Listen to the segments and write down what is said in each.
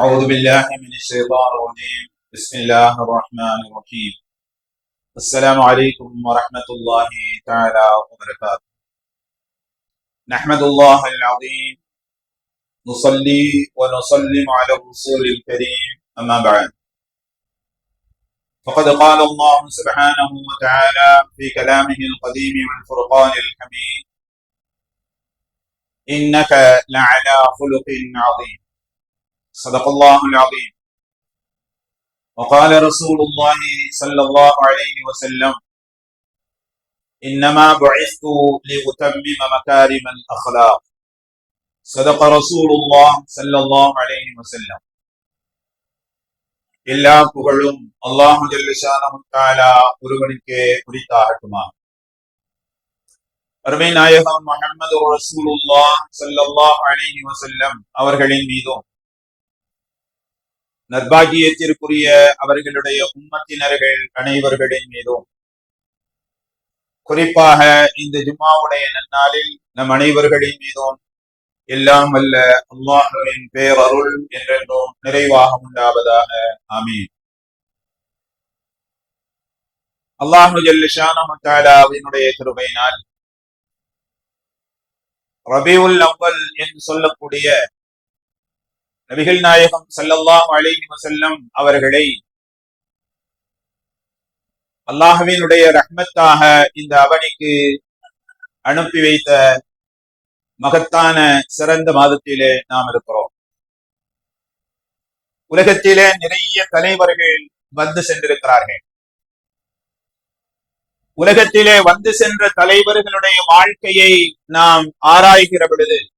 أعوذ بالله من الشيطان الرجيم. بسم الله الرحمن الرحيم. السلام عليكم ورحمة الله تعالى وبركاته. نحمد الله العظيم. نصلي ونسلم على الرسول الكريم. أما بعد. فقد قال الله سبحانه وتعالى في كلامه القديم والفرقان الحميد إنك لعلى خلق عظيم. صدق الله العظيم وقال رسول الله صلى الله عليه وسلم إنما بعثت لأتمم مكارم الأخلاق صدق رسول الله صلى الله عليه وسلم எல்லா புகழும் அல்லாஹு ஜல்லஷானஹு ஒருவனுக்கே குறித்தாகட்டுமா அருமை நாயகம் முகமது ரசூலுல்லா ஸல்லல்லாஹு அலைஹி வஸல்லம் அவர்களின் மீதும் நர்பாகியத்திற்குரிய அவர்களுடைய உம்மத்தினர்கள் அனைவர்களின் மீதும். குறிப்பாக இந்த ஜும்மாவுடைய நன்னாளில் நம் அனைவர்களின் மீதும் எல்லாம் அல்ல அல்லாஹுவின் பேரருள் என்றென்றும் நிறைவாக உண்டாவதாக. ஆமீன். அல்லாஹு ஜல்லிஷானுடைய கிருபையினால் ரபியுல் அவ்வல் என்று சொல்லக்கூடிய நபிகள் நாயகம் சல்லல்லாஹ் அலைஹி வசல்லம் அவர்களை அல்லாஹுவினுடைய ரஹ்மத்தாக இந்த அவனிக்கு அனுப்பி வைத்த மகத்தான சிறந்த மாதத்திலே நாம் இருக்கிறோம். உலகத்திலே நிறைய தலைவர்கள் வந்து சென்றிருக்கிறார்கள். உலகத்திலே வந்து சென்ற தலைவர்களுடைய வாழ்க்கையை நாம் ஆராய்கிற பொழுது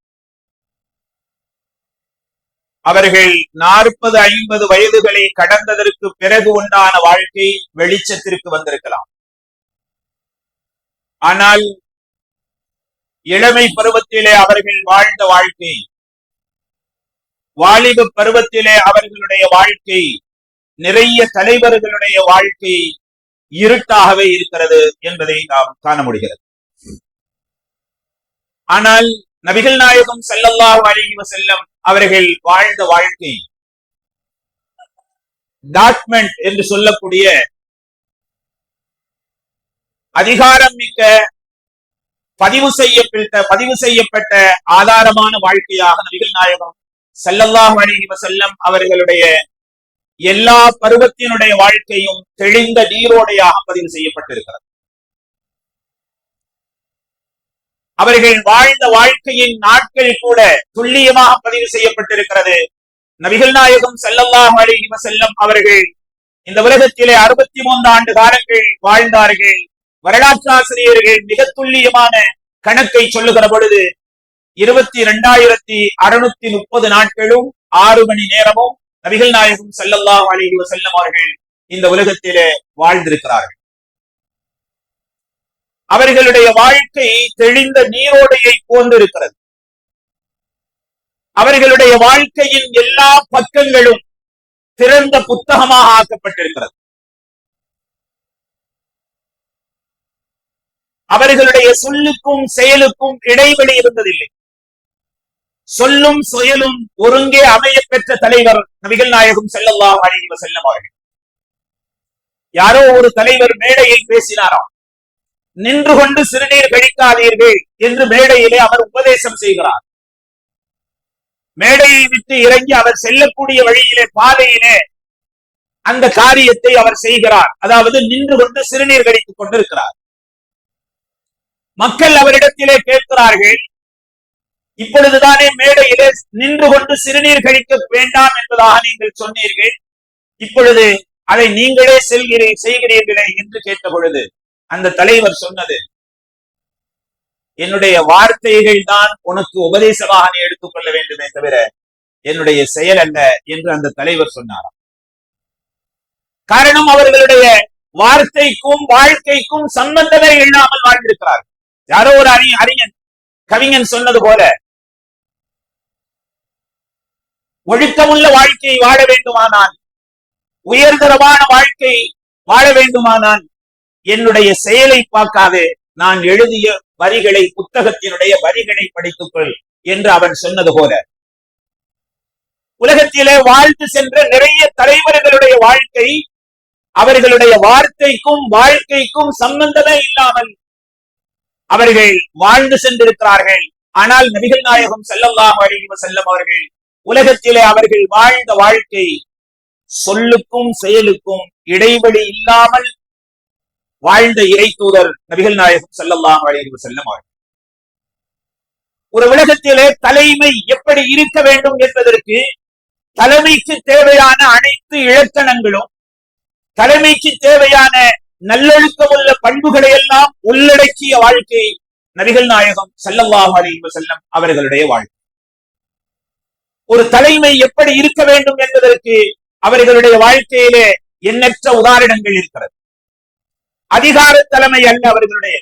அவர்கள் நாற்பது ஐம்பது வயதுகளை கடந்ததற்கு பிறகு உண்டான வாழ்க்கை வெளிச்சத்திற்கு வந்திருக்கலாம். ஆனால் இளமை பருவத்திலே அவர்கள் வாழ்ந்த வாழ்க்கை வாலிப பருவத்திலே அவர்களுடைய வாழ்க்கை நிறைய தலைவர்களுடைய வாழ்க்கை இருட்டாகவே இருக்கிறது என்பதை நாம் காண முடிகிறது. ஆனால் நபிகள் நாயகம் செல்லல்லாஹு அலைஹி செல்லம் அவர்கள் வாழ்ந்த வாழ்க்கை டாட்மெண்ட் என்று சொல்லக்கூடிய அதிகாரம் மிக்க பதிவு செய்யப்பட்ட பதிவு செய்யப்பட்ட ஆதாரமான வாழ்க்கையாக நபிகள் நாயகம் செல்லல்லாஹ் அலைஹி செல்லம் அவர்களுடைய எல்லா பருவத்தினுடைய வாழ்க்கையும் தெளிந்த நீரோடையாக பதிவு செய்யப்பட்டிருக்கிறது. அவர்கள் வாழ்ந்த வாழ்க்கையின் நாட்கள் கூட துல்லியமாக பதிவு செய்யப்பட்டிருக்கிறது. நபிகள் நாயகம் செல்லல்லாஹ் அலைஹி செல்லம் அவர்கள் இந்த உலகத்திலே அறுபத்தி மூன்று ஆண்டு காலங்கள் வாழ்ந்தார்கள். வரலாற்றாசிரியர்கள் மிக துல்லியமான கணக்கை சொல்லுகிற பொழுது இருபத்தி இரண்டாயிரத்தி அறுநூத்தி முப்பது நாட்களும் ஆறு மணி நேரமும் நபிகள் நாயகம் செல்லல்லாஹ் அலைஹி செல்லம் அவர்கள் இந்த உலகத்திலே வாழ்ந்திருக்கிறார்கள். அவர்களுடைய வாழ்க்கை தெளிந்த நீரோடையை போன்றிருக்கிறது அவர்களுடைய வாழ்க்கையின் எல்லா பக்கங்களும் திறந்த புத்தகமாக ஆக்கப்பட்டிருக்கிறது. அவர்களுடைய சொல்லுக்கும் செயலுக்கும் இடைவெளி இருந்ததில்லை. சொல்லும் செயலும் ஒருங்கே அமைய பெற்ற தலைவர் நபிகள் நாயகம் செல்லல்லாஹ் அலைஹி வஸல்லம் அவர்கள். யாரோ ஒரு தலைவர் மேடையில் பேசினாராம். நின்று கொண்டு சிறுநீர் கழிக்காதீர்கள் என்று மேடையிலே அவர் உபதேசம் செய்கிறார். மேடையை விட்டு இறங்கி அவர் செல்லக்கூடிய வழியிலே பாதையிலே அந்த காரியத்தை அவர் செய்கிறார். அதாவது நின்று கொண்டு சிறுநீர் கழித்துக் கொண்டிருக்கிறார். மக்கள் அவரிடத்திலே கேட்கிறார்கள் இப்பொழுதுதானே மேடையிலே நின்று கொண்டு சிறுநீர் கழிக்க வேண்டாம் என்பதாக நீங்கள் சொன்னீர்கள். இப்பொழுது அதை நீங்களே செல்கிறீ செய்கிறீர்களே என்று கேட்ட பொழுது அந்த தலைவர் சொன்னது என்னுடைய வார்த்தைகள் தான் உனக்கு உபதேசமாக நீ எடுத்துக்கொள்ள வேண்டுமே தவிர என்னுடைய செயல் அல்ல என்று அந்த தலைவர் சொன்னாராம். காரணம் அவர்களுடைய வார்த்தைக்கும் வாழ்க்கைக்கும் சம்பந்தமே இல்லாமல் வாழ்ந்திருக்கிறார்கள். யாரோ ஒரு அறி அறிஞன் கவிஞன் சொன்னது போல ஒழுக்கமுள்ள வாழ்க்கையை வாழ வேண்டுமானால் உயர்தரமான வாழ்க்கை வாழ வேண்டுமானால் என்னுடைய செயலை பார்க்காதே நான் எழுதிய வரிகளை புத்தகத்தினுடைய வரிகளை படித்துக்கொள் என்று அவன் சொன்னது போல. உலகத்திலே வாழ்ந்து சென்ற நிறைய தலைவர்களுடைய வாழ்க்கை அவர்களுடைய வார்த்தைக்கும் வாழ்க்கைக்கும் சம்பந்தமே இல்லாமல் அவர்கள் வாழ்ந்து சென்றிருக்கிறார்கள். ஆனால் நபிகள் நாயகம் ஸல்லல்லாஹு அழிவு செல்லும் அவர்கள் உலகத்திலே அவர்கள் வாழ்ந்த வாழ்க்கை சொல்லுக்கும் செயலுக்கும் இடைவெளி இல்லாமல் வாழ்ந்த இறை தூதர் நபிகள் நாயகம் ஸல்லல்லாஹு அலைஹி செல்லம் அவர்கள். ஒரு உலகத்திலே தலைமை எப்படி இருக்க வேண்டும் என்பதற்கு தலைமைக்கு தேவையான அனைத்து இலக்கணங்களும் தலைமைக்கு தேவையான நல்லொழுக்கமுள்ள பண்புகளை எல்லாம் உள்ளடக்கிய வாழ்க்கை நபிகள் நாயகம் ஸல்லல்லாஹு அலைஹி செல்லம் அவர்களுடைய வாழ்க்கை. ஒரு தலைமை எப்படி இருக்க வேண்டும் என்பதற்கு அவர்களுடைய வாழ்க்கையிலே எண்ணற்ற உதாரணங்கள் இருக்கிறது. அதிகார தலைமை அல்ல அவர்களுடைய.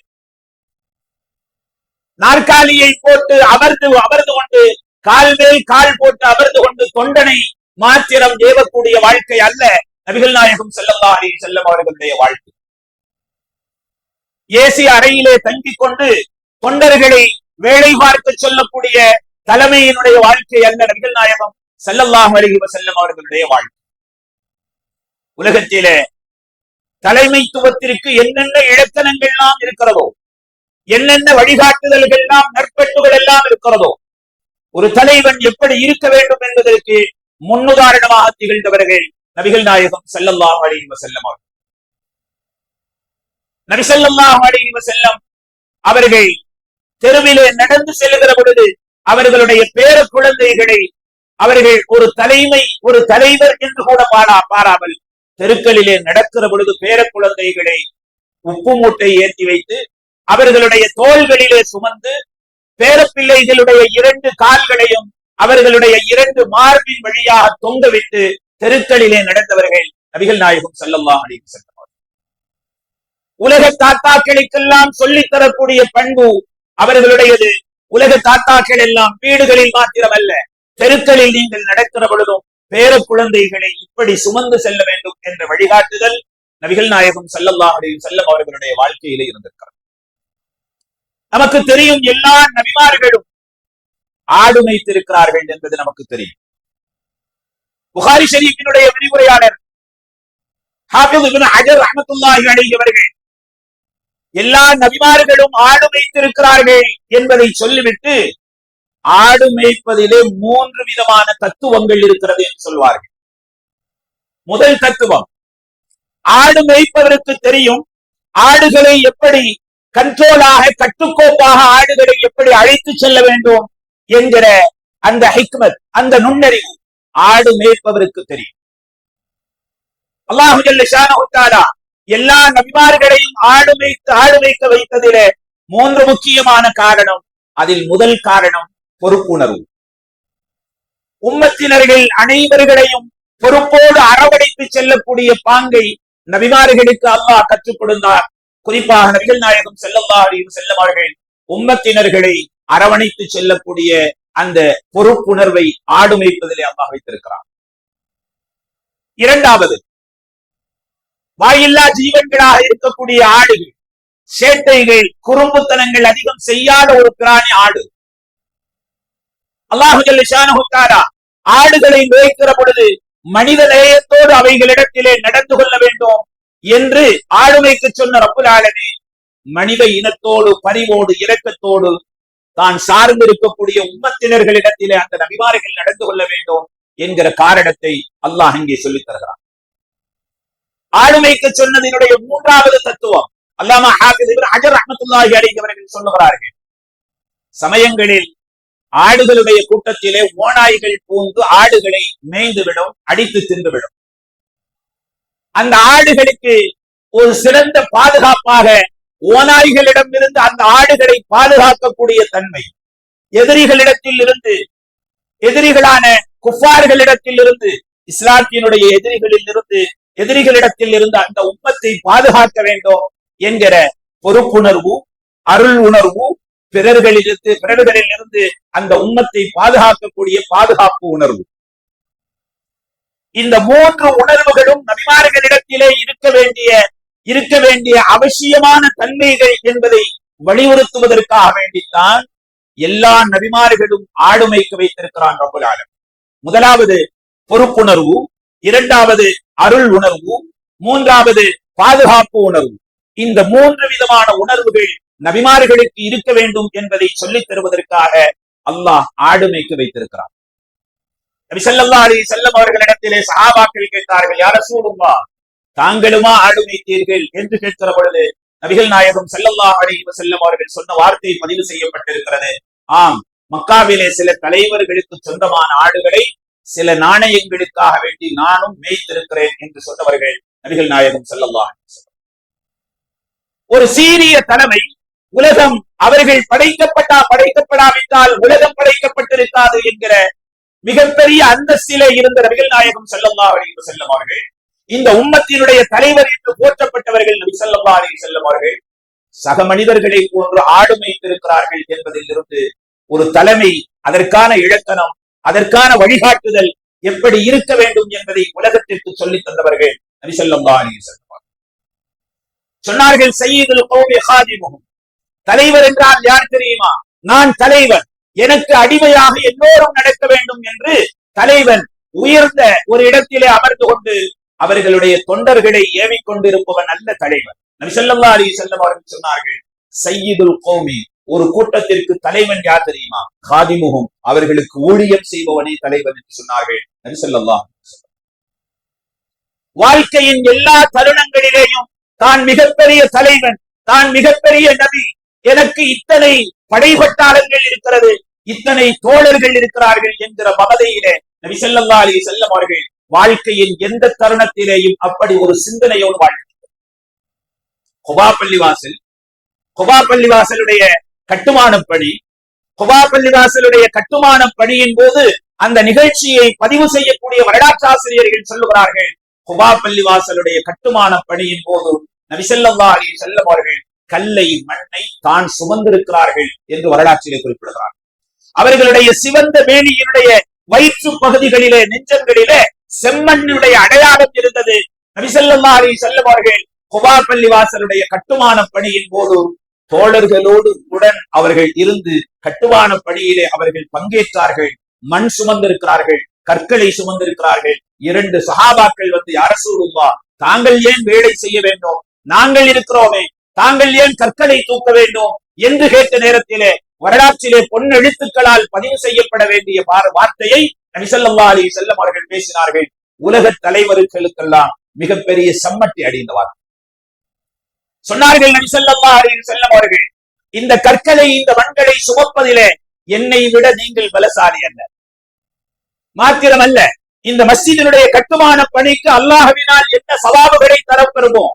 நாற்காலியை போட்டு அமர்ந்து அமர்ந்து கொண்டு கால் மேல் கால் போட்டு அமர்ந்து கொண்டு தொண்டனை மாத்திரம் ஏவக்கூடிய வாழ்க்கை அல்ல நபிகள் நாயகம் ஸல்லல்லாஹு அலி செல்லம் அவர்களுடைய வாழ்க்கை. ஏசி அறையிலே தங்கிக் கொண்டு தொண்டர்களை வேலை பார்க்க சொல்லக்கூடிய தலைமையினுடைய வாழ்க்கை அல்ல நபிகள் நாயகம் செல்லல்லாஹ் அலைஹி செல்லம் அவர்களுடைய வாழ்க்கை. உலகத்திலே தலைமைத்துவத்திற்கு என்னென்ன இலக்கணங்கள் எல்லாம் இருக்கிறதோ என்னென்ன வழிகாட்டுதல்கள் எல்லாம் நற்பண்புகள் எல்லாம் இருக்கிறதோ ஒரு தலைவன் எப்படி இருக்க வேண்டும் என்பதற்கு முன்னுதாரணமாக திகழ்ந்தவர்கள் நபிகள் நாயகம் செல்லல்லா அலைஹி வஸல்லம் அவர்கள். நபி ஸல்லல்லாஹு அலைஹி அவர்கள் தெருவிலே நடந்து செல்லுகிற பொழுது அவர்களுடைய பேர குழந்தைகளை அவர்கள் ஒரு தலைமை ஒரு தலைவர் என்று கூட பாடா பாராமல் தெருக்களிலே நடக்கிற பொழுது பேர குழந்தைகளை உப்பு மூட்டை ஏற்றி வைத்து அவர்களுடைய தோள்களிலே சுமந்து பேரப்பிள்ளைகளுடைய இரண்டு கால்களையும் அவர்களுடைய இரண்டு மார்பின் வழியாக தொங்கவிட்டு தெருக்களிலே நடந்தவர்கள் நபிகள் நாயகம் ஸல்லல்லாஹு அலைஹி வஸல்லம். உலக தாத்தாக்களுக்கெல்லாம் சொல்லித் தரக்கூடிய பண்பு அவர்களுடையது. உலக தாத்தாக்கள் எல்லாம் வீடுகளில் மாத்திரமல்ல. தெருக்களில் நீங்கள் நடக்கிற பொழுதும் பேர குழந்தைகளை இப்படி சுமந்து செல்ல வேண்டும். என்ற வழிகாட்டுதல் நபிகள் நாயகம் சல்லல்லா அலையும் செல்லம் அவர்களுடைய வாழ்க்கையிலே இருந்திருக்கிறது. நமக்கு தெரியும் எல்லா நபிமார்களும் ஆடு மேய்த்திருக்கிறார்கள் என்பது நமக்கு தெரியும். புகாரி ஷெரீஃபினுடைய விரிவுரையாளர் ஹாஃபிஸ் இப்னு ஹஜர் அவர்கள் எல்லா நபிமார்களும் ஆடு மேய்த்திருக்கிறார்கள் என்பதை சொல்லிவிட்டு ஆடு மேய்ப்பதிலே மூன்று விதமான தத்துவங்கள் இருக்கிறது என்று சொல்வார்கள். முதல் தத்துவம். ஆடு மேய்ப்பதற்கு தெரியும் ஆடுகளை எப்படி கண்ட்ரோலாக கட்டுக்கோப்பாக ஆடுகளை எப்படி அழைத்து செல்ல வேண்டும் என்கிற அந்த ஹிக்மத் அந்த நுண்ணறிவு ஆடு மேய்ப்பவருக்கு தெரியும். அல்லாஹுஜல்ல எல்லா நபிமார்களையும் ஆடு மேய்த்து ஆடு மேய்க்க வைத்ததில மூன்று முக்கியமான காரணம் அதில் முதல் காரணம் பொறுப்புணர்வு. உம்மத்தினர்கள் அனைவர்களையும் பொறுப்போடு அரவணைத்து செல்லக்கூடிய பாங்கை நபிமார்களுக்கு அல்லாஹ் கற்றுக் கொடுத்தார். குறிப்பாக நபிகள் நாயகம் செல்லல்லா அலைஹி செல்லவார்கள் உம்மத்தினர்களை அரவணைத்து செல்லக்கூடிய அந்த பொறுப்புணர்வை ஆடு அல்லாஹ் வைத்திருக்கிறார் இரண்டாவது வாயில்லா ஜீவன்களாக இருக்கக்கூடிய ஆடுகள் சேட்டைகள் குறும்புத்தனங்கள் அதிகம் செய்யாத ஒரு பிராணி ஆடு. அல்லாஹு ஆடுகளை நோய்க்கிற பொழுது மனித நேயத்தோடு அவைகளிடத்திலே நடந்து கொள்ள வேண்டும் என்று ஆளுமைக்கு சொன்ன ரப்புல் மனித இனத்தோடு பரிவோடு இரக்கத்தோடு தான் சார்ந்திருக்கக்கூடிய உம்மத்தினர்களிடத்திலே அந்த நபிமார்கள் நடந்து கொள்ள வேண்டும் என்கிற காரணத்தை அல்லாஹ் இங்கே சொல்லித் தருகிறான். ஆளுமைக்கு சொன்னதனுடைய மூன்றாவது தத்துவம் அல்லாமா ஹாபிஸ் அஜர் ஹஜர் ரஹ்மத்துல்லாஹி அலைஹி அவர்கள் சொல்லுகிறார்கள் சமயங்களில் ஆடுகளுடைய கூட்டத்திலே ஓநாய்கள் பூந்து ஆடுகளை மேய்ந்துவிடும் அடித்து தின்றுவிடும். அந்த ஆடுகளுக்கு ஒரு சிறந்த பாதுகாப்பாக ஓநாய்களிடம் இருந்து அந்த ஆடுகளை பாதுகாக்கக்கூடிய தன்மை. எதிரிகளிடத்தில் இருந்து எதிரிகளான குஃபார்களிடத்தில் இருந்து இஸ்லாத்தினுடைய எதிரிகளில் இருந்து எதிரிகளிடத்தில் இருந்து அந்த உம்மத்தை பாதுகாக்க வேண்டும் என்கிற பொறுப்புணர்வு அருள் உணர்வு பிறர்களிலிருந்து பிறர்களிலிருந்து அந்த உண்மத்தை பாதுகாக்கக்கூடிய பாதுகாப்பு உணர்வு. இந்த மூன்று உணர்வுகளும் நபிமார்களிடத்திலே இருக்க வேண்டிய இருக்க வேண்டிய அவசியமான தன்மைகள் என்பதை வலியுறுத்துவதற்காக வேண்டித்தான் எல்லா நபிமார்களும் ஆளுமைக்கு வைத்திருக்கிறான் ரபுல் முதலாவது பொறுப்புணர்வு இரண்டாவது அருள் உணர்வு மூன்றாவது பாதுகாப்பு உணர்வு. இந்த மூன்று விதமான உணர்வுகள் நபிமார்களுக்கு இருக்க வேண்டும் என்பதை சொல்லித் தருவதற்காக அல்லாஹ் ஆடு மேய்க்க வைத்திருக்கிறார் நபி சல்லா அலி செல்லம் அவர்களிடத்திலே சஹாபாக்கள் கேட்டார்கள் யார சூடுமா தாங்களுமா ஆடு மேய்த்தீர்கள்? என்று கேட்கிற பொழுது நபிகள் நாயகம் செல்லல்லா அலி செல்லம் அவர்கள் சொன்ன வார்த்தை பதிவு செய்யப்பட்டிருக்கிறது. ஆம் மக்காவிலே சில தலைவர்களுக்கு சொந்தமான ஆடுகளை சில நாணயங்களுக்காக வேண்டி நானும் மேய்த்திருக்கிறேன் என்று சொன்னவர்கள் நபிகள் நாயகம் செல்லல்லா ஒரு சீரிய தலைமை உலகம் அவர்கள் படைக்கப்பட்டா படைக்கப்படாவிட்டால் உலகம் படைக்கப்பட்டிருக்காது என்கிற மிகப்பெரிய அந்தஸ்திலே இருந்த நபிகள் நாயகம் ஸல்லல்லாஹு அலைஹி வஸல்லம் அவர்கள் இந்த உம்மத்தினுடைய தலைவர் என்று போற்றப்பட்டவர்கள் நபி ஸல்லல்லாஹு அலைஹி வஸல்லம் அவர்கள் சக மனிதர்களை போன்று ஆடு மேய்த்திருக்கிறார்கள் என்பதில் இருந்து ஒரு தலைமை அதற்கான இலக்கணம் அதற்கான வழிகாட்டுதல் எப்படி இருக்க வேண்டும் என்பதை உலகத்திற்கு சொல்லித் தந்தவர்கள் நபி ஸல்லல்லாஹு அலைஹி வஸல்லம் சொன்னார்கள் சையீதுல் கௌமி ஹாதிமுஹும் தலைவர் என்றால் யார் தெரியுமா? நான் தலைவன். எனக்கு அடிமையாக எல்லோரும் நடக்க வேண்டும் என்று தலைவன் உயர்ந்த ஒரு இடத்திலே அமர்ந்து கொண்டு அவர்களுடைய தொண்டர்களை ஏவிக் கொண்டிருப்பவன் அல்ல தலைவன். நபி அலி அலைஹி வஸல்லம் அவர்கள் சொன்னார்கள் சையீதுல் கோமி ஒரு கூட்டத்திற்கு தலைவன் யார் தெரியுமா? காதிமுகம் அவர்களுக்கு ஊழியம் செய்பவனே தலைவன் என்று சொன்னார்கள் நபி வாழ்க்கையின் எல்லா தருணங்களிலேயும் தான் மிகப்பெரிய தலைவன் தான் மிகப்பெரிய நபி எனக்கு இத்தனை படைபட்டாளர்கள் இருக்கிறது இத்தனை தோழர்கள் இருக்கிறார்கள் என்கிற மமதையிலே நபிசல்லா அலி செல்லம் அவர்கள் வாழ்க்கையின் எந்த தருணத்திலேயும் அப்படி ஒரு சிந்தனையோடு வாழ்கிறார் குபா பள்ளிவாசல் குபா பள்ளிவாசலுடைய கட்டுமான பணி குபா பள்ளிவாசலுடைய கட்டுமான பணியின் போது அந்த நிகழ்ச்சியை பதிவு செய்யக்கூடிய வரலாற்று ஆசிரியர்கள் சொல்லுகிறார்கள் குபா பள்ளிவாசலுடைய கட்டுமான பணியின் போது நபிசல்லா அலி செல்லம் அவர்கள் கல்லை மண்ணை தான் சுமந்திருக்கிறார்கள் என்று வரலாற்றிலே குறிப்பிடுகிறார். அவர்களுடைய சிவந்த மேனியினுடைய வயிற்று பகுதிகளிலே நெஞ்சங்களிலே செம்மண்ணுடைய அடையாளம் இருந்தது. நபிசல்லா அலி அவர்கள் குபா பள்ளிவாசலுடைய கட்டுமான பணியின் போது தோழர்களோடு உடன் அவர்கள் இருந்து கட்டுமான பணியிலே அவர்கள் பங்கேற்றார்கள். மண் சுமந்திருக்கிறார்கள் கற்களை சுமந்திருக்கிறார்கள். இரண்டு சகாபாக்கள் வந்து அரசூருவா தாங்கள் ஏன் வேலை செய்ய வேண்டும்? நாங்கள் இருக்கிறோமே தாங்கள் ஏன் கற்களை தூக்க வேண்டும் என்று கேட்ட நேரத்திலே வரலாற்றிலே பொன்னெழுத்துக்களால் பதிவு செய்யப்பட வேண்டிய வார்- வார்த்தையை நபிசல்லா அலி செல்லம் அவர்கள் பேசினார்கள். உலக தலைவர்களுக்கெல்லாம் மிகப்பெரிய சம்மட்டி அடைந்த வார்த்தை. சொன்னார்கள் நபிசல்லா அலி செல்லம் அவர்கள் இந்த கற்களை இந்த மண்களை சுமப்பதிலே என்னை விட நீங்கள் பலசாலி அல்ல. மாத்திரமல்ல இந்த மஸ்ஜிதினுடைய கட்டுமான பணிக்கு அல்லாஹவினால் என்ன சவாபுகளை தரப்பெறுமோ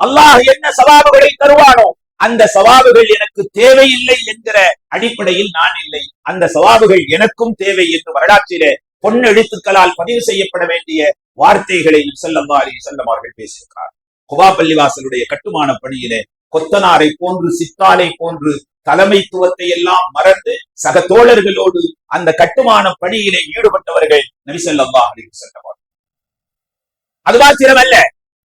அல்லாஹ் என்ன சவாபுகளை தருவானோ அந்த சவாபுகள் எனக்கு தேவையில்லை என்கிற அடிப்படையில் நான் இல்லை. அந்த சவாபுகள் எனக்கும் தேவை என்று வரலாற்றிலே பொன்னெழுத்துக்களால் பதிவு செய்யப்பட வேண்டிய வார்த்தைகளை செல்லம்மா அலி செல்லம் அவர்கள் பேசியிருக்கிறார் குபா பள்ளிவாசலுடைய கட்டுமான பணியிலே கொத்தனாரை போன்று சித்தாலை போன்று தலைமைத்துவத்தை எல்லாம் மறந்து சக தோழர்களோடு அந்த கட்டுமான பணியிலே ஈடுபட்டவர்கள் நபிசல்லா அலி செல்லம் அது மாத்திரமல்ல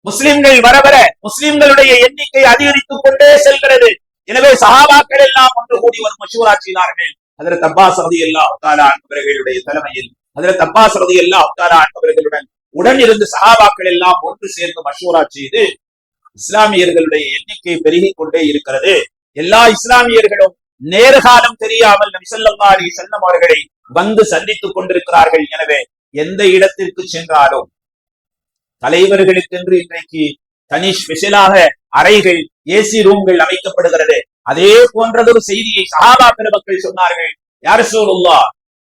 முஸ்லிம்கள் வர வர முஸ்லிம்களுடைய எண்ணிக்கை அதிகரித்துக் கொண்டே செல்கிறது. எனவே சஹாபாக்கள் எல்லாம் ஒன்று கூடி ஒரு மசூராற்றினார்கள் அதில் அப்பாஸ் ரதி அல்லா அவர்களுடைய தலைமையில் அதில் அப்பாஸ் ரதி அல்லா அவர்களுடன் உடன் இருந்து சஹாபாக்கள் எல்லாம் ஒன்று சேர்ந்து மஷூரா செய்து இஸ்லாமியர்களுடைய எண்ணிக்கை பெருகிக் கொண்டே இருக்கிறது. எல்லா இஸ்லாமியர்களும் நேர்காலம் தெரியாமல் நபிசல்லா அலி செல்லம் அவர்களை வந்து சந்தித்துக் கொண்டிருக்கிறார்கள். எனவே எந்த இடத்திற்கு சென்றாலும் தலைவர்களுக்கென்று இன்றைக்கு தனி ஸ்பெஷலாக அறைகள் ஏசி ரூம்கள் அமைக்கப்படுகிறது. அதே போன்றதொரு செய்தியை சஹாபா பெருமக்கள் சொன்னார்கள். யார் சூழல்லா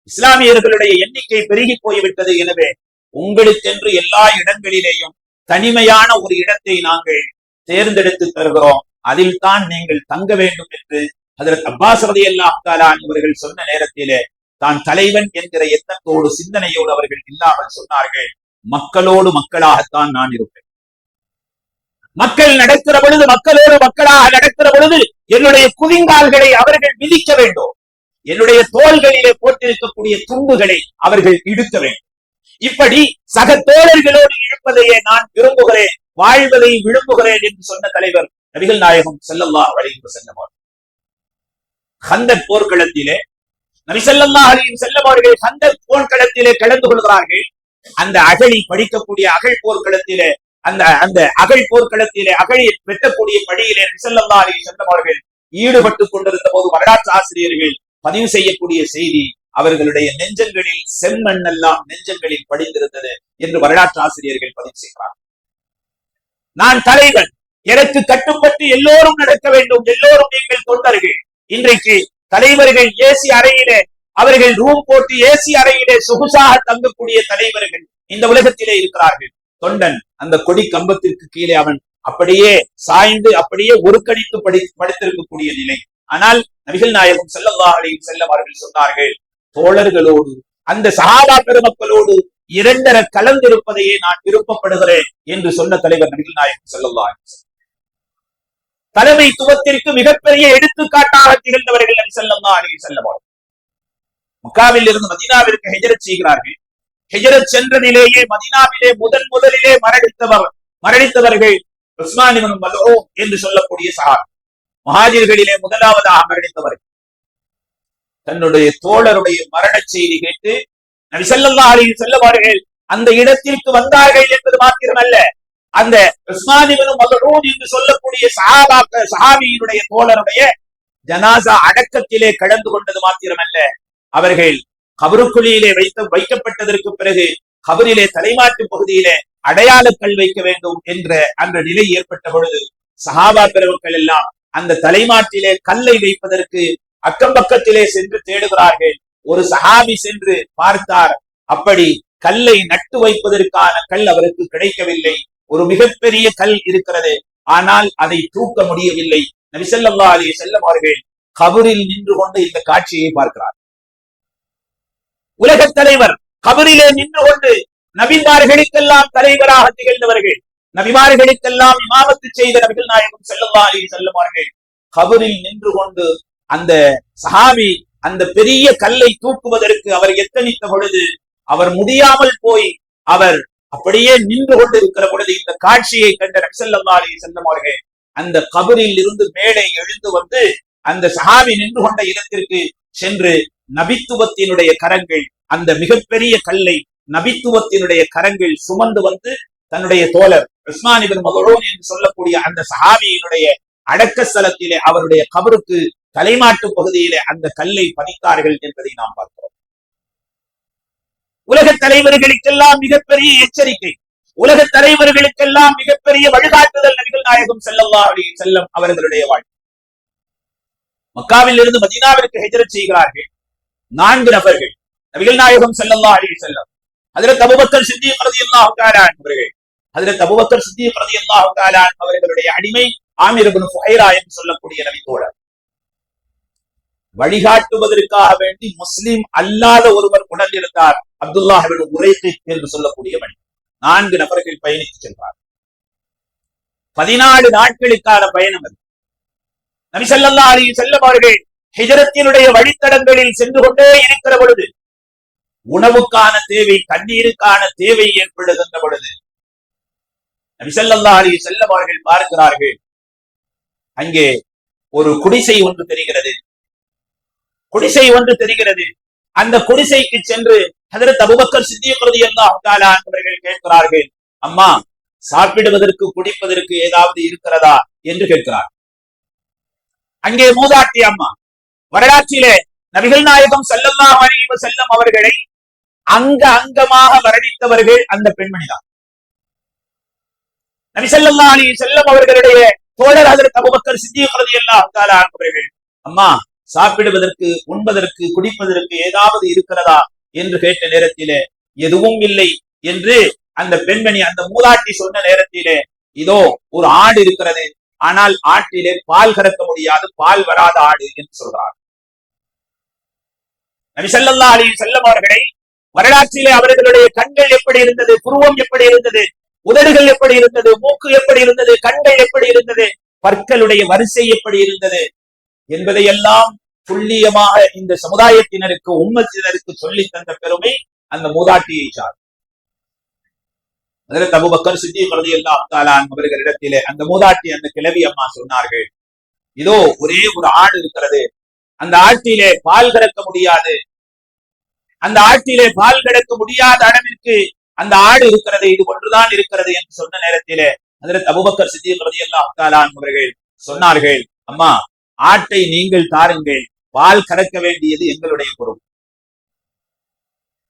இஸ்லாமியர்களுடைய எண்ணிக்கை பெருகி போய்விட்டது எனவே உங்களுக்கென்று எல்லா இடங்களிலேயும் தனிமையான ஒரு இடத்தை நாங்கள் தேர்ந்தெடுத்து தருகிறோம். அதில் தான் நீங்கள் தங்க வேண்டும் என்று அதற்கு அப்பாஸ் ரதி அல்லாஹாலான் இவர்கள் சொன்ன நேரத்திலே தான் தலைவன் என்கிற எண்ணத்தோடு சிந்தனையோடு அவர்கள் இல்லாமல் சொன்னார்கள். மக்களோடு மக்களாகத்தான் நான் இருப்பேன். மக்கள் நடக்கிற பொழுது மக்களோடு மக்களாக நடக்கிற பொழுது என்னுடைய குதிங்கால்களை அவர்கள் மிதிக்க வேண்டும். என்னுடைய தோள்களிலே போட்டிருக்கக்கூடிய தும்புகளை அவர்கள் இழுக்க வேண்டும். இப்படி சக தோழர்களோடு இழுப்பதையே நான் விரும்புகிறேன் வாழ்வதை விரும்புகிறேன் என்று சொன்ன தலைவர் நபிகள் நாயகம் செல்லல்லா அலைஹி செல்லவார் அவர்கள். போர்க்களத்திலே நபி செல்லல்லா செல்லம் செல்லவார்கள் அந்த போர்க்களத்திலே கலந்து கொள்கிறார்கள். அந்த அகழி படிக்கக்கூடிய அகழ் போர்க்களத்திலே அந்த அந்த அகழ் போர்க்களத்திலே அகழி வெட்டக்கூடிய படியிலே நபிசல்லா அலியும் செல்லம் அவர்கள் ஈடுபட்டுக் கொண்டிருந்த போது வரலாற்று ஆசிரியர்கள் பதிவு செய்யக்கூடிய செய்தி அவர்களுடைய நெஞ்சங்களில் செம்மண் எல்லாம் நெஞ்சங்களில் படிந்திருந்தது என்று வரலாற்று ஆசிரியர்கள் பதிவு செய்கிறார் நான் தலைவன் எனக்கு கட்டுப்பட்டு எல்லோரும் நடக்க வேண்டும் எல்லோரும் நீங்கள் தொண்டர்கள். இன்றைக்கு தலைவர்கள் ஏசி அறையிலே அவர்கள் ரூம் போட்டு ஏசி அறையிலே சொகுசாக தங்கக்கூடிய தலைவர்கள் இந்த உலகத்திலே இருக்கிறார்கள். தொண்டன் அந்த கொடி கம்பத்திற்கு கீழே அவன் அப்படியே சாய்ந்து அப்படியே ஒருக்கடித்து படி படுத்திருக்கக்கூடிய நிலை. ஆனால் நபிகள் நாயகம் செல்லல்லா அலையும் செல்லம் அவர்கள் சொன்னார்கள் தோழர்களோடு அந்த சகாபா பெருமக்களோடு இரண்டர கலந்திருப்பதையே நான் விருப்பப்படுகிறேன் என்று சொன்ன தலைவர் நபிகள் நாயகம் செல்லல்லா தலைமைத்துவத்திற்கு மிகப்பெரிய எடுத்துக்காட்டாக திகழ்ந்தவர்கள் நபி செல்லம்மா அலி செல்லவார் மக்காவில் இருந்து மதீனாவிற்கு ஹெஜரத் செய்கிறார்கள். ஹெஜரத் சென்றதிலேயே மதீனாவிலே முதன் முதலிலே மரணித்தவர் மரணித்தவர்கள் உஸ்மான் மல்லோ என்று சொல்லக்கூடிய சஹாபி. மகாஜிர்களிலே முதலாவதாக மரணித்தவர்கள் தன்னுடைய தோழருடைய மரண செய்தி கேட்டு நபி ஸல்லல்லாஹு செல்லவார்கள் அந்த இடத்திற்கு வந்தார்கள் என்பது மாத்திரமல்ல. அந்த உஸ்மான் இப்னு என்று சொல்லக்கூடிய சஹாபாக்க சஹாபியினுடைய தோழருடைய ஜனாசா அடக்கத்திலே கலந்து கொண்டது மாத்திரமல்ல. அவர்கள் கபருக்குழியிலே வைத்து வைக்கப்பட்டதற்கு பிறகு கபரிலே தலைமாட்டு பகுதியிலே அடையாளக்கள் கல் வைக்க வேண்டும் என்ற அந்த நிலை ஏற்பட்ட பொழுது சஹாபா பெருமக்கள் எல்லாம் அந்த தலைமாட்டிலே கல்லை வைப்பதற்கு அக்கம் பக்கத்திலே சென்று தேடுகிறார்கள். ஒரு சஹாபி சென்று பார்த்தார். அப்படி கல்லை நட்டு வைப்பதற்கான கல் அவருக்கு கிடைக்கவில்லை. ஒரு மிகப்பெரிய கல் இருக்கிறது. ஆனால் அதை தூக்க முடியவில்லை. நபிசல்லா அலி செல்லம் அவர்கள் கபரில் நின்று கொண்டு இந்த காட்சியை பார்க்கிறார். உலகத் தலைவர் கபரிலே நின்று கொண்டு நபிமார்களுக்கெல்லாம் தலைவராக திகழ்ந்தவர்கள் நபிமார்களுக்கெல்லாம் இமாமத்து செய்த நபிகள் நாயகம் செல்லல்லா அலி கபரில் நின்று கொண்டு அந்த சஹாபி அந்த பெரிய கல்லை தூக்குவதற்கு அவர் எத்தனித்த பொழுது அவர் முடியாமல் போய் அவர் அப்படியே நின்று கொண்டு இருக்கிற பொழுது இந்த காட்சியை கண்ட நக்சல்லா அலி அந்த கபரில் இருந்து மேலே எழுந்து வந்து அந்த சஹாபி நின்று கொண்ட இடத்திற்கு சென்று நபித்துவத்தினுடைய கரங்கள் அந்த மிகப்பெரிய கல்லை நபித்துவத்தினுடைய கரங்கள் சுமந்து வந்து தன்னுடைய தோழர் உஸ்மானிபின் மகரோன் என்று சொல்லக்கூடிய அந்த சஹாபியினுடைய அடக்க ஸ்தலத்திலே அவருடைய கபருக்கு தலைமாட்டு பகுதியிலே அந்த கல்லை பதித்தார்கள் என்பதை நாம் பார்க்கிறோம். உலக தலைவர்களுக்கெல்லாம் மிகப்பெரிய எச்சரிக்கை உலக தலைவர்களுக்கெல்லாம் மிகப்பெரிய வழிகாட்டுதல் நபிகள் நாயகம் செல்லல்லா அலி செல்லம் அவர்களுடைய வாழ்க்கை. மக்காவில் இருந்து மதீனாவிற்கு ஹெஜரச் செய்கிறார்கள். நான்கு நபர்கள் நபிகள் நாயகம் செல்லல்லா அழகி செல்லம் அதில் தபுபக்கர் சித்திய பிரதி அல்லாஹ் அவர்கள் அதில் தபுபக்கர் சித்திய பிரதி அல்லாஹ் அவர்களுடைய அடிமை ஆமிரபுன் இப்னு ஃபுஹைரா என்று சொல்லக்கூடிய நபி தோழர் வழிகாட்டுவதற்காக வேண்டி முஸ்லிம் அல்லாத ஒருவர் உணர்ந்திருந்தார் அப்துல்லாஹின் உரைக்கு என்று சொல்லக்கூடியவன் நான்கு நபர்கள் பயணித்து சென்றார் பதினாலு நாட்களுக்கான பயணம் அது நபிசல்லா அலி செல்லம் அவர்கள் ஹிஜரத்தினுடைய வழித்தடங்களில் சென்று கொண்டே இருக்கிற பொழுது உணவுக்கான தேவை தண்ணீருக்கான தேவை ஏற்படுகின்ற பொழுது நபிசல்லா அலி செல்லம் அவர்கள் பார்க்கிறார்கள் அங்கே ஒரு குடிசை ஒன்று தெரிகிறது. குடிசை ஒன்று தெரிகிறது. அந்த குடிசைக்கு சென்று ஹதரத் அபுபக்கர் சித்தியபிரதி அல்லாஹ் அவர்கள் கேட்கிறார்கள் அம்மா சாப்பிடுவதற்கு குடிப்பதற்கு ஏதாவது இருக்கிறதா? என்று கேட்கிறார். அங்கே மூதாட்டி அம்மா வரலாற்றிலே நபிகள் நாயகம் செல்லல்லாஹ் அலைஹி செல்லம் அவர்களை அங்க அங்கமாக வரணித்தவர்கள் அந்த பெண்மணிதான். நபி ஸல்லல்லாஹு அலைஹி செல்லம் அவர்களுடைய தோழர் ஹஜரத் அபூபக்கர் சித்தியுகிறது எல்லாம் அவர்கள் அம்மா சாப்பிடுவதற்கு உண்பதற்கு குடிப்பதற்கு ஏதாவது இருக்கிறதா? என்று கேட்ட நேரத்திலே எதுவும் இல்லை. என்று அந்த பெண்மணி அந்த மூதாட்டி சொன்ன நேரத்திலே இதோ ஒரு ஆடு இருக்கிறது. ஆனால் ஆட்டிலே பால் கறக்க முடியாது பால் வராத ஆடு என்று சொல்றார் நபிசல்லா அலி செல்லம் அவர்களை வரலாற்றிலே அவர்களுடைய கண்கள் எப்படி இருந்தது புருவம் எப்படி இருந்தது உதடுகள் எப்படி இருந்தது மூக்கு எப்படி இருந்தது கண்கள் எப்படி இருந்தது பற்களுடைய வரிசை எப்படி இருந்தது என்பதையெல்லாம் துல்லியமாக இந்த சமுதாயத்தினருக்கு உம்மத்தினருக்கு சொல்லி தந்த பெருமை அந்த மூதாட்டியை சார் அதில் தபுபக்கர் சித்தி பிரதி எல்லாம் அவர்களிடத்திலே அந்த மூதாட்டி அந்த கிளவி அம்மா சொன்னார்கள் இதோ ஒரே ஒரு ஆடு இருக்கிறது அந்த ஆட்டிலே பால் கறக்க முடியாது. அந்த ஆட்டிலே பால் கிடக்க முடியாத அளவிற்கு அந்த ஆடு இருக்கிறது இது ஒன்றுதான் இருக்கிறது என்று சொன்ன நேரத்திலே அதில் அபுபக்கர் சித்திக் எல்லாம் தஆலா அவர்கள் சொன்னார்கள் அம்மா ஆட்டை நீங்கள் தாருங்கள் பால் கறக்க வேண்டியது எங்களுடைய பொறுப்பு.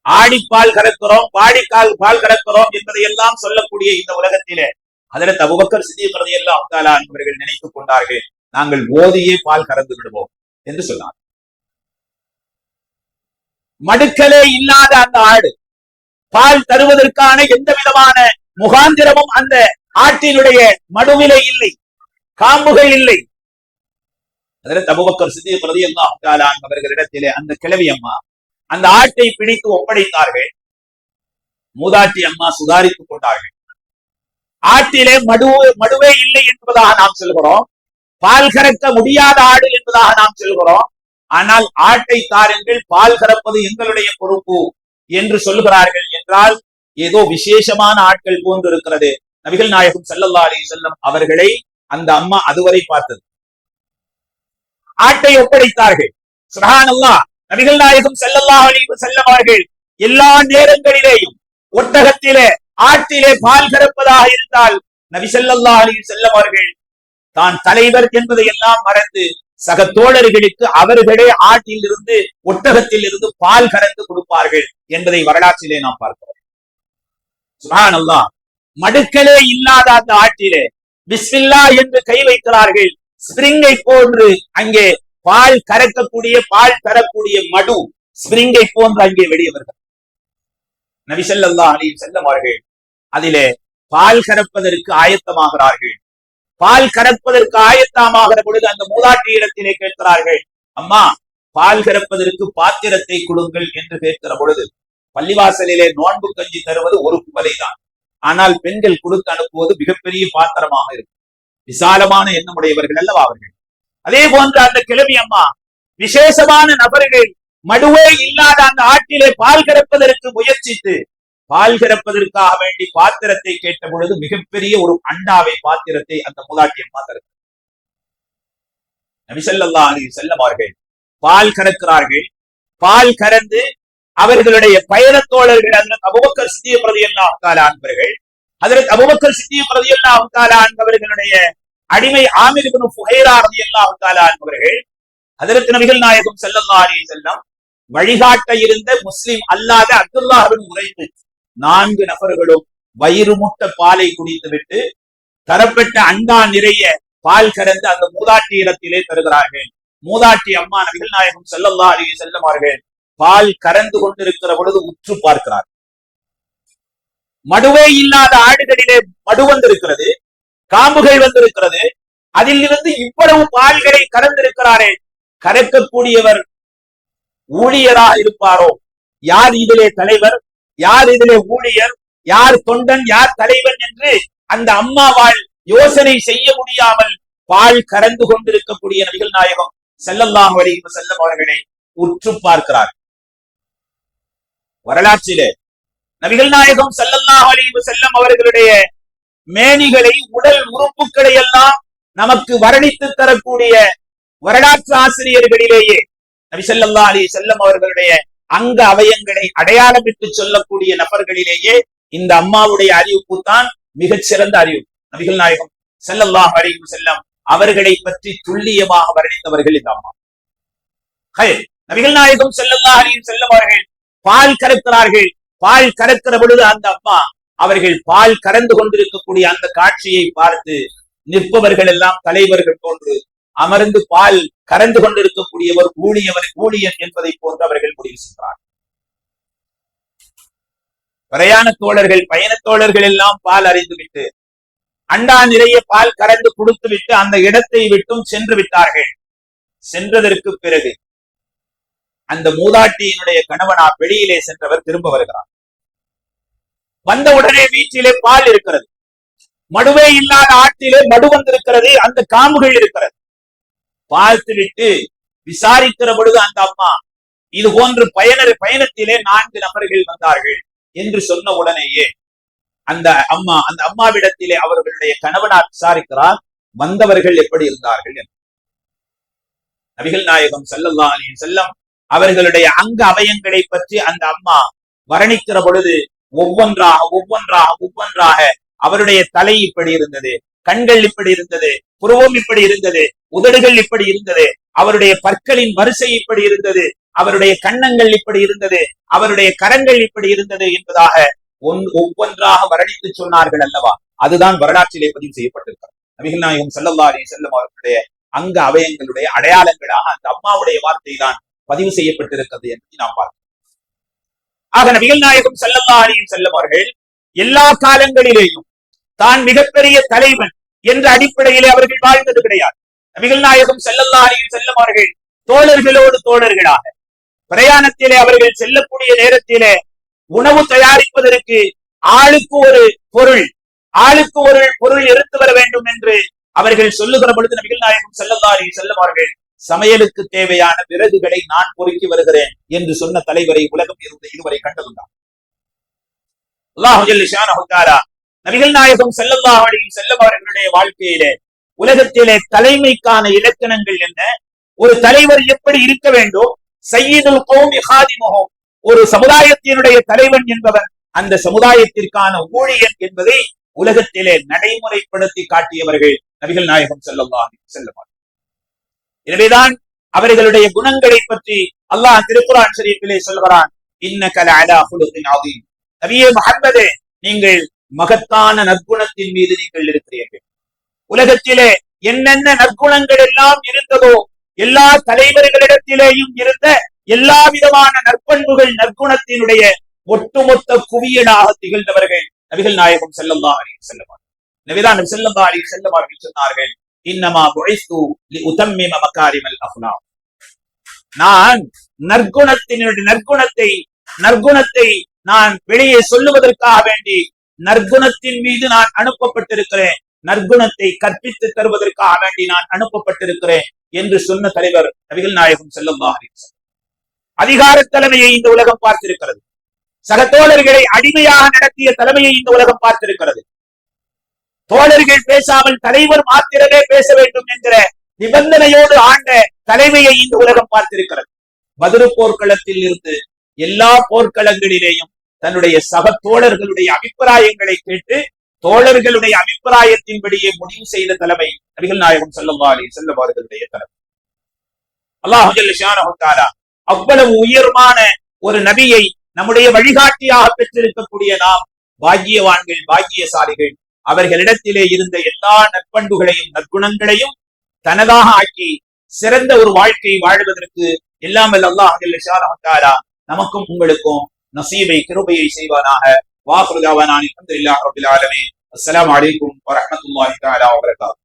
ஆடிப்பால் கறக்கிறோம் பாடிக்கால் பால் கறக்கிறோம் என்பதை எல்லாம் சொல்லக்கூடிய இந்த உலகத்திலே அதில் அபுபக்கர் சித்திக் எல்லாம் தஆலா அவர்கள் நினைத்துக் கொண்டார்கள் நாங்கள் ஓதியே பால் கறந்து விடுவோம். என்று சொன்னார். மடுக்கலே இல்லாத அந்த ஆடு பால் தருவதற்கான எந்த விதமான முகாந்திரமும் அந்த ஆட்டினுடைய மடுவிலே இல்லை காம்புகள் இல்லை. அதில் தபுபக்கர் சித்திய பிரதி அவர்களிடத்திலே அந்த கிழவி அம்மா அந்த ஆட்டை பிடித்து ஒப்படைத்தார்கள். மூதாட்டி அம்மா சுதாரித்துக் கொண்டார்கள். ஆட்டிலே மடுவே மடுவே இல்லை என்பதாக நாம் சொல்கிறோம். பால் கறக்க முடியாத ஆடு என்பதாக நாம் சொல்கிறோம். ஆனால் ஆட்டை தாருங்கள் பால் கறப்பது எங்களுடைய பொறுப்பு என்று சொல்கிறார்கள் என்றால் ஏதோ விசேஷமான ஆட்கள் போன்று இருக்கிறது நபிகள் நாயகம் செல்லல்லா அலி செல்லம் அவர்களை அந்த அம்மா அதுவரை பார்த்தது. ஆட்டை ஒப்படைத்தார்கள். சுப்ஹானல்லாஹ் நபிகள் நாயகம் செல்லல்லா அலி செல்லம் அவர்கள் எல்லா நேரங்களிலேயும் ஒட்டகத்திலே ஆட்டிலே பால் கறப்பதாக இருந்தால் நபி செல்லல்லா அலி செல்லம் அவர்கள் தான் தலைவர் என்பதை எல்லாம் மறந்து சக தோழர்களுக்கு அவர்களே ஆட்டில் இருந்து ஒட்டகத்தில் இருந்து பால் கறந்து கொடுப்பார்கள் என்பதை வரலாற்றிலே நாம் பார்க்கிறோம். சுப்ஹானல்லாஹ் மடுக்கலே இல்லாத அந்த ஆட்டிலே பிஸ்மில்லா என்று கை வைக்கிறார்கள். ஸ்பிரிங்கை போன்று அங்கே பால் கறக்கக்கூடிய பால் தரக்கூடிய மடு ஸ்பிரிங்கை போன்று அங்கே வெளியவர்கள். வருகிறது நபி ஸல்லல்லாஹு அவர்கள் அதிலே பால் கறப்பதற்கு ஆயத்தமாகிறார்கள். பால் கறப்பதற்கு ஆயத்தமாகிற பொழுது அந்த மூதாட்டி இடத்திலே கேட்கிறார்கள் அம்மா பால் கறப்பதற்கு பாத்திரத்தை கொடுங்கள் என்று கேட்கிற பொழுது பள்ளிவாசலிலே நோன்பு கஞ்சி தருவது ஒரு குவலை தான் ஆனால் பெண்கள் கொடுத்து அனுப்புவது மிகப்பெரிய பாத்திரமாக இருக்கும். விசாலமான எண்ணமுடையவர்கள் அல்லவா அவர்கள்? அதே போன்று அந்த கிழவி அம்மா விசேஷமான நபர்கள் மடுவே இல்லாத அந்த ஆட்டிலே பால் கறப்பதற்கு முயற்சித்து பால் கறப்பதற்காக வேண்டி பாத்திரத்தை கேட்ட பொழுது மிகப்பெரிய ஒரு அண்டாவை பாத்திரத்தை அந்த முதாட்டி அம்மா தருகிறார் நபிசல்லா அலி செல்லமார்கள் பால் கறக்கிறார்கள். பால் கறந்து அவர்களுடைய பயணத்தோழர்கள் அதற்கு அபுபக்கர் சித்திய பிரதி எல்லாம் அன்பர்கள் அதற்கு அபுபக்கர் சித்திய பிரதி எல்லாம் அவர்களுடைய அடிமை ஆமிர் புகைரா ரதி எல்லாம் என்பவர்கள் அதற்கு நபிகள் நாயகம் செல்லல்லா அலி செல்லம் வழிகாட்ட இருந்த முஸ்லிம் அல்லாத அப்துல்லாஹின் உரைத்து நான்கு நபர்களும் வயிறு முட்ட பாலை குடித்துவிட்டு தரப்பட்ட அண்டா நிறைய பால் கறந்து அந்த மூதாட்டி இடத்திலே தருகிறார்கள். மூதாட்டி அம்மா நபிகள் நாயகம் செல்லல்லா அருகே செல்லமார்கள் பால் கறந்து கொண்டிருக்கிற பொழுது உற்று பார்க்கிறார். மடுவே இல்லாத ஆடுகளிலே மடு வந்திருக்கிறது காம்புகள் வந்திருக்கிறது அதில் இருந்து இவ்வளவு பால்களை கறந்திருக்கிறாரே கறக்கக்கூடியவர் ஊழியராக இருப்பாரோ? யார் இதிலே தலைவர்? யார் இதிலே ஊழியர் யார் தொண்டன் யார் தலைவன் என்று அந்த அம்மாவால் யோசனை செய்ய முடியாமல் பால் கறந்து கொண்டிருக்கக்கூடிய நபிகள் நாயகம் செல்லல்லாம் வழி செல்லம் அவர்களை உற்று பார்க்கிறார். வரலாற்றிலே நபிகள் நாயகம் செல்லல்லாம் அலைஹி செல்லம் அவர்களுடைய மேனிகளை உடல் உறுப்புகளை எல்லாம் நமக்கு வர்ணித்து தரக்கூடிய வரலாற்று ஆசிரியர்களிலேயே நபி செல்லல்லா அலி செல்லம் அவர்களுடைய அங்க அவயங்களை அடையாளமிட்டு சொல்லக்கூடிய நபர்களிலேயே இந்த அம்மாவுடைய அறிவிப்பு தான் மிகச் சிறந்த அறிவிப்பு. நபிகள் நாயகம் ஸல்லல்லாஹு அலைஹி செல்லம் அவர்களை பற்றி துல்லியமாக வர்ணித்தவர்கள் இந்த அம்மா. ஹை, நபிகள் நாயகம் செல்லல்லா அலைஹி செல்லம் அவர்கள் பால் கறக்கிறார்கள். பால் கறக்கிற பொழுது அந்த அம்மா அவர்கள் பால் கறந்து கொண்டிருக்கக்கூடிய அந்த காட்சியை பார்த்து நிற்பவர்கள் எல்லாம் தலைவர்கள் போன்று அமர்ந்து பால் கறந்து கொண்டிருக்கக்கூடியவர் ஊழியவர் ஊழியன் என்பதை போன்று அவர்கள் முடிவு செய்கிறார் பிரயாண தோழர்கள் பயணத்தோழர்கள் எல்லாம் பால் அறிந்துவிட்டு அண்டா நிறைய பால் கறந்து கொடுத்து விட்டு அந்த இடத்தை விட்டும் சென்று விட்டார்கள். சென்றதற்கு பிறகு அந்த மூதாட்டியினுடைய கணவனா வெளியிலே சென்றவர் திரும்ப வருகிறார். வந்த உடனே வீட்டிலே பால் இருக்கிறது. மடுவே இல்லாத ஆட்டிலே மடு வந்திருக்கிறது. அந்த காம்புகள் இருக்கிறது. பார்த்து விட்டு விசாரிக்கிற பொழுது அந்த அம்மா இது போன்று பயனர் பயணத்திலே நான்கு நபர்கள் வந்தார்கள் என்று சொன்ன உடனேயே அந்த அம்மா அந்த அம்மாவிடத்திலே அவர்களுடைய கணவனார் விசாரிக்கிறார் வந்தவர்கள் எப்படி இருந்தார்கள் என்று. நபிகள் நாயகம் செல்லல்லா அலி செல்லம் அவர்களுடைய அங்க அவயங்களை பற்றி அந்த அம்மா வர்ணிக்கிற பொழுது ஒவ்வொன்றாக ஒவ்வொன்றாக ஒவ்வொன்றாக அவருடைய தலை இப்படி இருந்தது கண்கள் இப்படி இருந்தது புருவம் இப்படி இருந்தது உதடுகள் இப்படி இருந்தது அவருடைய பற்களின் வரிசை இப்படி இருந்தது அவருடைய கண்ணங்கள் இப்படி இருந்தது அவருடைய கரங்கள் இப்படி இருந்தது என்பதாக ஒன் ஒவ்வொன்றாக வர்ணித்து சொன்னார்கள் அல்லவா? அதுதான் வரலாற்றிலே பதிவு செய்யப்பட்டிருக்கிறது. நபிகள் நாயகம் செல்லல்லா அலி வஸல்லம் அவர்களுடைய அங்க அவயங்களுடைய அடையாளங்களாக அந்த அம்மாவுடைய வார்த்தை தான் பதிவு செய்யப்பட்டிருக்கிறது என்று நாம் பார்க்கிறோம். ஆக நபிகள் நாயகம் செல்லல்லா அலி வஸல்லம் அவர்கள் எல்லா காலங்களிலேயும் தான் மிகப்பெரிய தலைவன் என்ற அடிப்படையிலே அவர்கள் வாழ்ந்தது கிடையாது. நபிகள் நாயகம் செல்லல்லாரியில் செல்லும் அவர்கள் தோழர்களோடு தோழர்களாக பிரயாணத்திலே அவர்கள் செல்லக்கூடிய நேரத்திலே உணவு தயாரிப்பதற்கு ஆளுக்கு ஒரு பொருள் ஆளுக்கு ஒரு பொருள் எடுத்து வர வேண்டும் என்று அவர்கள் சொல்லுகிற பொழுது நபிகள் நாயகம் செல்லல்லாரி செல்லும் அவர்கள் சமையலுக்கு தேவையான விறகுகளை நான் பொறுக்கி வருகிறேன் என்று சொன்ன தலைவரை உலகம் இருந்து இதுவரை கண்டதுண்டான் நபிகள் நாயகம் செல்லல்லா அலைஹி செல்லம் அவர்களுடைய வாழ்க்கையிலே உலகத்திலே தலைமைக்கான இலக்கணங்கள் என்ன? ஒரு தலைவர் எப்படி இருக்க வேண்டும்? சையீதுல் கௌமி ஹாதிமுஹும். ஒரு சமுதாயத்தினுடைய தலைவன் என்பவர் அந்த சமுதாயத்திற்கான ஊழியன் என்பதை உலகத்திலே நடைமுறைப்படுத்தி காட்டியவர்கள் நபிகள் நாயகம் செல்லல்லா செல்லமா எனவேதான் அவர்களுடைய குணங்களை பற்றி அல்லாஹ் திருக்குரான் ஷரீஃபிலே சொல்கிறான் இன்னக கல அலா அதீம் நபியே முஹம்மதே நீங்கள் மகத்தான நற்குணத்தின் மீது நீங்கள் இருக்கிறீர்கள் உலகத்திலே என்னென்ன நற்குணங்கள் எல்லாம் இருந்ததோ எல்லா தலைவர்களிடத்திலேயும் இருந்த எல்லா விதமான நற்பண்புகள் நற்குணத்தினுடைய ஒட்டுமொத்த குவியலாக திகழ்ந்தவர்கள் நபிகள் நாயகம் செல்லம்பா அலி வஸல்லம் நபிதான் நபி ஸல்லல்லாஹு அலைஹி வஸல்லம் சொன்னார்கள் இன்னமா புஇஸ்து உத்தம்மிம மக்காரிமல் அஃலாக் நான் நற்குணத்தினுடைய நற்குணத்தை நற்குணத்தை நான் வெளியே சொல்லுவதற்காக வேண்டி நற்குணத்தின் மீது நான் அனுப்பப்பட்டிருக்கிறேன். நற்குணத்தை கற்பித்து தருவதற்காக வேண்டி நான் அனுப்பப்பட்டிருக்கிறேன் என்று சொன்ன தலைவர் நபிகள் நாயகம் செல்லும் அதிகார தலைமையை இந்த உலகம் பார்த்திருக்கிறது. சக தோழர்களை அடிமையாக நடத்திய தலைமையை இந்த உலகம் பார்த்திருக்கிறது. தோழர்கள் பேசாமல் தலைவர் மாத்திரமே பேச வேண்டும் என்கிற நிபந்தனையோடு ஆண்ட தலைமையை இந்த உலகம் பார்த்திருக்கிறது. மதுரை போர்க்களத்தில் இருந்து எல்லா போர்க்களங்களிலேயும் தன்னுடைய சக தோழர்களுடைய அபிப்பிராயங்களை கேட்டு தோழர்களுடைய அபிப்பிராயத்தின்படியே முடிவு செய்த தலைமை நபிகள் நாயகம் ஸல்லல்லாஹு அலைஹி அவர்களுடைய தலைமை. அல்லாஹ் அவ்வளவு உயர்வான ஒரு நபியை நம்முடைய வழிகாட்டியாக பெற்றிருக்கக்கூடிய நாம் பாக்கியவான்கள் பாக்கியசாலிகள் அவர்களிடத்திலே இருந்த எல்லா நற்பண்புகளையும் நற்குணங்களையும் தனதாக ஆக்கி சிறந்த ஒரு வாழ்க்கை வாழ்வதற்கு இல்லாமல் அல்லாஹ் நமக்கும் உங்களுக்கும் நசீபை கிருபையை செய்வானாக வாஹ்ருதாவானான் அல்ஹம்துலில்லாஹி ரப்பில் ஆலமீன் அஸ்ஸலாமு அலைக்கும் வரஹ்மத்துல்லாஹி தஆலா வபரகாத்துஹு